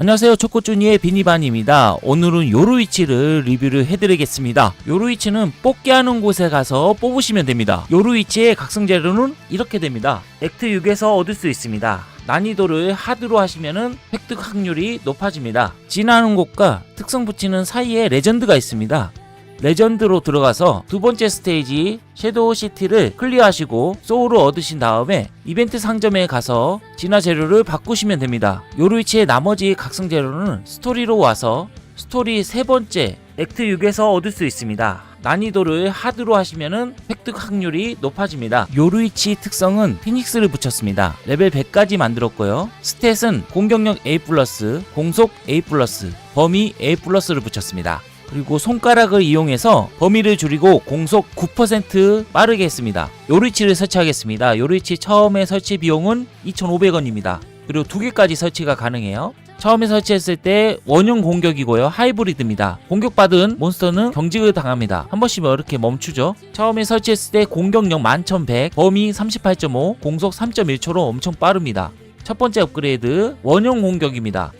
안녕하세요. 초코쭈니의 비니반입니다. 오늘은 요루이치를 리뷰를 해드리겠습니다. 요루이치는 뽑기 하는 곳에 가서 뽑으시면 됩니다. 요루이치의 각성 재료는 이렇게 됩니다. 액트 6에서 얻을 수 있습니다. 난이도를 하드로 하시면은 획득 확률이 높아집니다. 진화하는 곳과 특성 붙이는 사이에 레전드가 있습니다 레전드로 들어가서 두 번째 스테이지 섀도우 시티를 클리어하시고 소울을 얻으신 다음에 이벤트 상점에 가서 진화 재료를 바꾸시면 됩니다. 요루이치의 나머지 각성 재료는 스토리로 와서 스토리 세 번째 액트 6에서 얻을 수 있습니다. 난이도를 하드로 하시면은 획득 확률이 높아집니다. 요루이치 특성은 피닉스를 붙였습니다. 레벨 100까지 만들었고요. 스탯은 공격력 A+, 공속 A+, 범위 A+를 붙였습니다. 그리고 손가락을 이용해서 범위를 줄이고 공속 9% 빠르게 했습니다. 요리치를 설치하겠습니다. 요리치 처음에 설치 비용은 2,500원입니다. 그리고 두 개까지 설치가 가능해요. 처음에 설치했을 때 원형 공격이고요. 하이브리드입니다. 공격받은 몬스터는 경직을 당합니다. 한 번씩 이렇게 멈추죠. 처음에 설치했을 때 공격력 11,100, 범위 38.5, 공속 3.1초로 엄청 빠릅니다. 첫 번째 업그레이드 원형 공격입니다.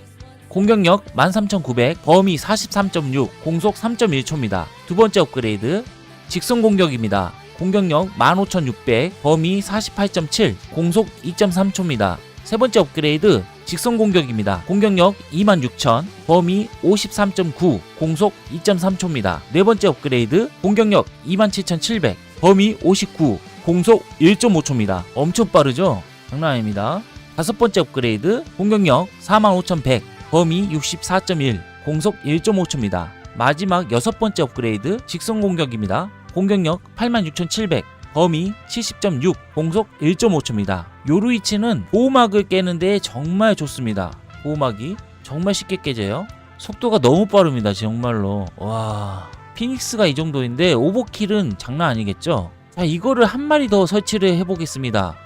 공격력 13,900, 범위 43.6, 공속 3.1초입니다. 두 번째 업그레이드 직선 공격입니다. 공격력 15,600, 범위 48.7, 공속 2.3초입니다. 세 번째 업그레이드 직선 공격입니다. 공격력 26,000, 범위 53.9, 공속 2.3초입니다. 네 번째 업그레이드 공격력 27,700, 범위 59, 공속 1.5초입니다. 엄청 빠르죠? 장난 아닙니다. 다섯 번째 업그레이드 공격력 45,100, 범위 64.1, 공속 1.5초입니다. 마지막 여섯 번째 업그레이드 직선 공격입니다. 공격력 86,700, 범위 70.6, 공속 1.5초입니다. 요루이치는 보호막을 깨는데 정말 좋습니다. 보호막이 정말 쉽게 깨져요. 속도가 너무 빠릅니다. 정말로. 와. 피닉스가 이 정도인데 오버킬은 장난 아니겠죠? 자, 이거를 한 마리 더 설치를 해보겠습니다.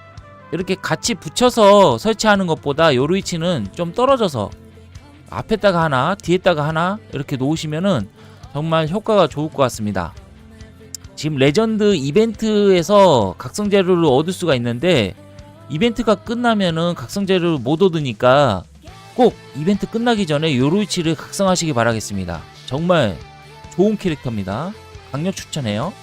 이렇게 같이 붙여서 설치하는 것보다 요루이치는 좀 떨어져서 앞에다가 하나, 뒤에다가 하나 이렇게 놓으시면은 정말 효과가 좋을 것 같습니다. 지금 레전드 이벤트에서 각성 재료를 얻을 수가 있는데 이벤트가 끝나면은 각성 재료를 못 얻으니까 꼭 이벤트 끝나기 전에 요루이치를 각성하시기 바라겠습니다. 정말 좋은 캐릭터입니다. 강력 추천해요.